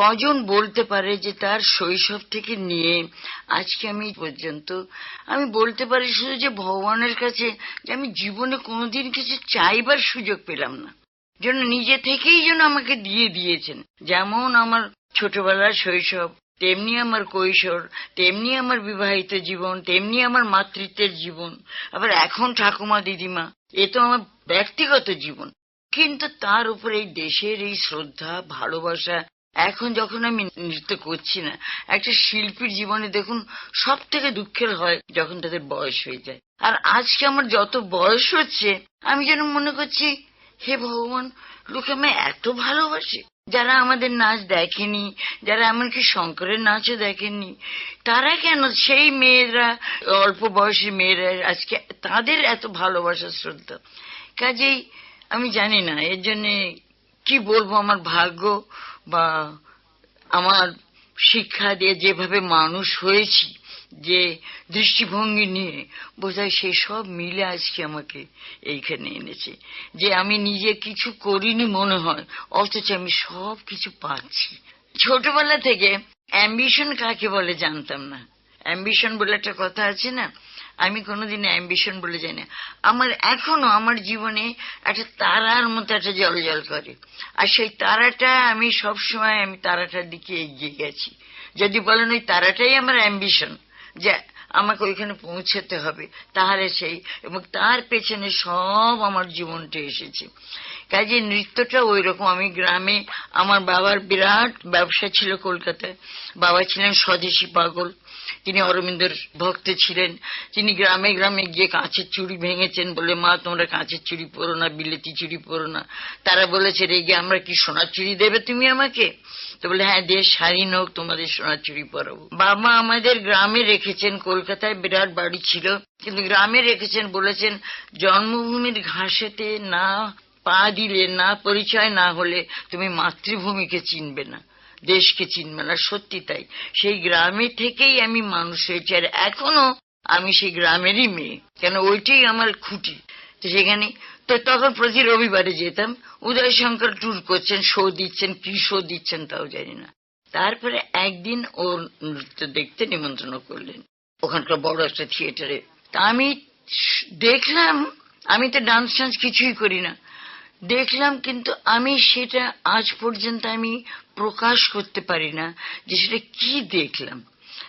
কজন বলতে পারে যে তার শৈশব থেকে নিয়ে আজকে আমি পর্যন্ত? আমি বলতে পারি শুধু যে ভগবানের কাছে যে আমি জীবনে কোনোদিন কিছু চাইবার সুযোগ পেলাম না। যেন নিজে থেকেই যেন আমাকে দিয়ে দিয়েছেন। যেমন আমার ছোটবেলার শৈশব, তেমনি আমার কৈশোর, তেমনি আমার বিবাহিত জীবন, তেমনি আমার মাতৃত্বের জীবন, আবার এখন ঠাকুমা দিদিমা, এ তো আমার ব্যক্তিগত জীবন। কিন্তু তার উপর এই দেশের এই শ্রদ্ধা, ভালোবাসা এখন যখন আমি নৃত্য করছি না, একটা শিল্পীর জীবনে দেখুন সব থেকে দুঃখের হয় যখন তাদের বয়স হয়ে যায়। আর আজকে আমার যত বয়স হচ্ছে, আমি যেন মনে করছি, হে ভগবান, লোকে আমায় এত ভালোবাসে। যারা আমাদের নাচ দেখেনি, যারা এমনকি শঙ্করের নাচও দেখেননি তারা কেন সেই মেয়েরা, অল্প বয়সী মেয়েরা আজকে তাদের এত ভালোবাসা শ্রদ্ধা? কাজেই আমি জানি না, এর জন্যে কি বলব আমার ভাগ্য? বা আমার শিক্ষা দিয়ে যেভাবে মানুষ হয়েছি, যে দৃষ্টিভঙ্গি নিয়ে, বোধহয় সেই সব মিলে আজকে আমাকে এইখানে এনেছে। যে আমি নিজে কিছু করিনি মনে হয়, অথচ আমি সব কিছু পাচ্ছি। ছোটবেলা থেকে অ্যাম্বিশন কাকে বলে জানতাম না। অ্যাম্বিশন বলে একটা কথা আছে না আমি কোনোদিন অ্যাম্বিশন বলে জানি না। আমার এখনও আমার জীবনে একটা তারার মতো একটা জল জল করে। আর সেই তারাটা আমি সব সময় আমি তারাটার দিকে এগিয়ে গেছি। যদি বলেন ওই তারাটাই আমার অ্যাম্বিশন যে আমাকে ওইখানে পৌঁছাতে হবে, তাহলে সেই, এবং তার পেছনে সব আমার জীবনটা এসেছে। কাজে নৃত্যটা ওই রকম আমি গ্রামে আমার বাবার বিরাট ব্যবসা ছিল কলকাতায়। বাবা ছিলেন স্বদেশী পাগল। তিনি অরবিন্দর ভক্ত ছিলেন। তিনি গ্রামে গ্রামে গিয়ে কাঁচের চুড়ি ভেঙেছেন বলে, মা, তোমরা কাঁচের চুড়ি পরো না, বিলেতি চুড়ি পরো না। তারা বলেছে রেগে আমরা কি সোনার চুড়ি দেবে তুমি আমাকে? তো বলে হ্যাঁ দেশ শাড়ি নোক, তোমাদের সোনার চুড়ি পরাবো। বাবা আমাদের গ্রামে রেখেছেন, কলকাতায় বিরাট বাড়ি ছিল। কিন্তু গ্রামে রেখেছেন, বলেছেন, জন্মভূমির ঘাসেতে না পা দিলে না, পরিচয় না হলে তুমি মাতৃভূমিকে চিনবে না, দেশকে চিনবে না। সত্যি তাই। সেই গ্রামে থেকেই আমি মানুষ হয়েছি আর এখনও আমি সেই গ্রামেরই মেয়ে। কেন ওইটাই আমার খুঁটি। তো সেখানে, তো তখন প্রতি রবিবারে যেতাম। উদয় শঙ্কর ট্যুর করছেন শো দিচ্ছেন, কি শো দিচ্ছেন তাও জানি না। তারপরে একদিন ও নৃত্য দেখতে নিমন্ত্রণ করলেন। ওখানকার বড় একটা থিয়েটারে তা আমি দেখলাম, আমি তো ডান্স টান্স কিছুই করি না। দেখলাম কিন্তু আমি সেটা আজ পর্যন্ত আমি প্রকাশ করতে পারি না যে সেটা কি দেখলাম।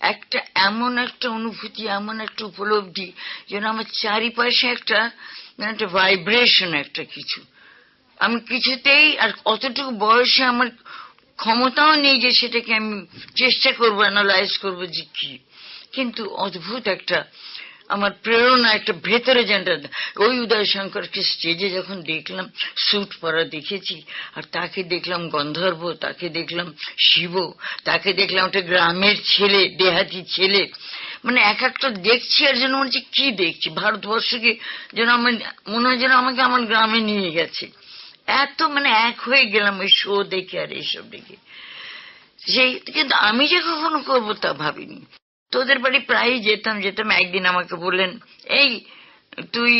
একটা এমন একটা অনুভূতি, এমন একটা উপলব্ধি, যেন আমার চারিপাশে একটা একটা ভাইব্রেশন একটা কিছু। আমি কিছুতেই আর অতটুকু বয়সে আমার ক্ষমতাও নেই যে সেটাকে আমি চেষ্টা করব অ্যানালাইজ করব যে কি। কিন্তু অদ্ভুত একটা আমার প্রেরণা একটা ভেতরে যেটা ওই উদয় শঙ্করকে স্টেজে যখন দেখলাম স্যুট পরা দেখেছি, আর তাকে দেখলাম গন্ধর্ব, তাকে দেখলাম শিব, তাকে দেখলাম একটা গ্রামের ছেলে, দেহাতি ছেলে। মানে এক একটা দেখছি আর যেন মনে হচ্ছে কি দেখছি। ভারতবর্ষকে যেন আমার মনে হয় যেন আমাকে আমার গ্রামে নিয়ে গেছে। এত মানে এক হয়ে গেলাম ওই শো দেখে আর এইসব দেখে। সেই কিন্তু আমি যে কখনো করব তা ভাবিনি। তোদের বাড়ি প্রায়ই যেতাম যেতাম, একদিন আমাকে বললেন, এই, তুই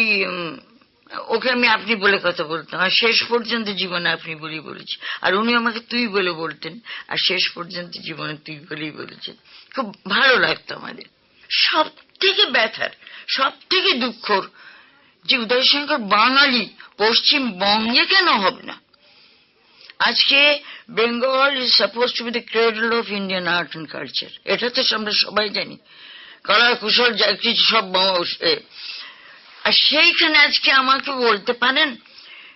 ওকে আমি আপনি বলে কথা বলতাম, আর শেষ পর্যন্ত জীবনে আপনি বলি বলেছি আর উনি আমাকে তুই বলে বলতেন, আর শেষ পর্যন্ত জীবনে তুই বলেই বলেছেন। খুব ভালো লাগতো আমাদের। সব থেকে ব্যথার সব থেকে দুঃখর যে উদয়শঙ্কর বাঙালি পশ্চিমবঙ্গে কেন হবে না? আজকে Bengal is suppose to be the cradle of Indian art and culture এটা তো আমরা সবাই জানি। কলা কুশল, যা কিছু সব আর সেইখানে আজকে আমাকে বলতে পারেন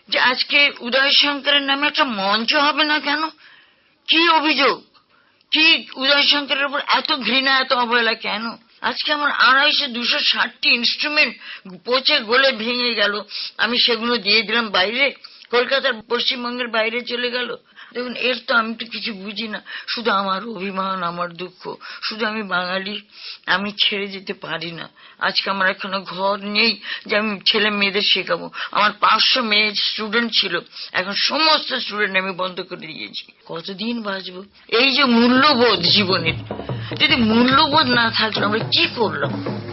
যে আজকে উদয় শঙ্করের নামে একটা মঞ্চ হবে না কেন? কি অভিযোগ? কি উদয় শঙ্করের উপর এত ঘৃণা, এত অবহেলা কেন? আজকে আমার আড়াইশো দুশো ষাটটি ইনস্ট্রুমেন্ট পচে গলে ভেঙে গেল। আমি সেগুলো দিয়ে দিলাম বাইরে। কলকাতার পশ্চিমবঙ্গের বাইরে চলে গেল। দেখুন, এর তো আমি তো কিছু বুঝি না। শুধু আমার অভিমান, আমার দুঃখ। শুধু আমি বাঙালি, আমি ছেড়ে যেতে পারি না। আজকে আমার এখনও ঘর নেই যে আমি ছেলে মেয়েদের শেখাবো। আমার পাঁচশো মেয়ে স্টুডেন্ট ছিল। এখন সমস্ত স্টুডেন্ট আমি বন্ধ করে দিয়েছি। কতদিন বাঁচবো? এই যে মূল্যবোধ জীবনের। যদি মূল্যবোধ না থাকলে, আমরা কি করলাম?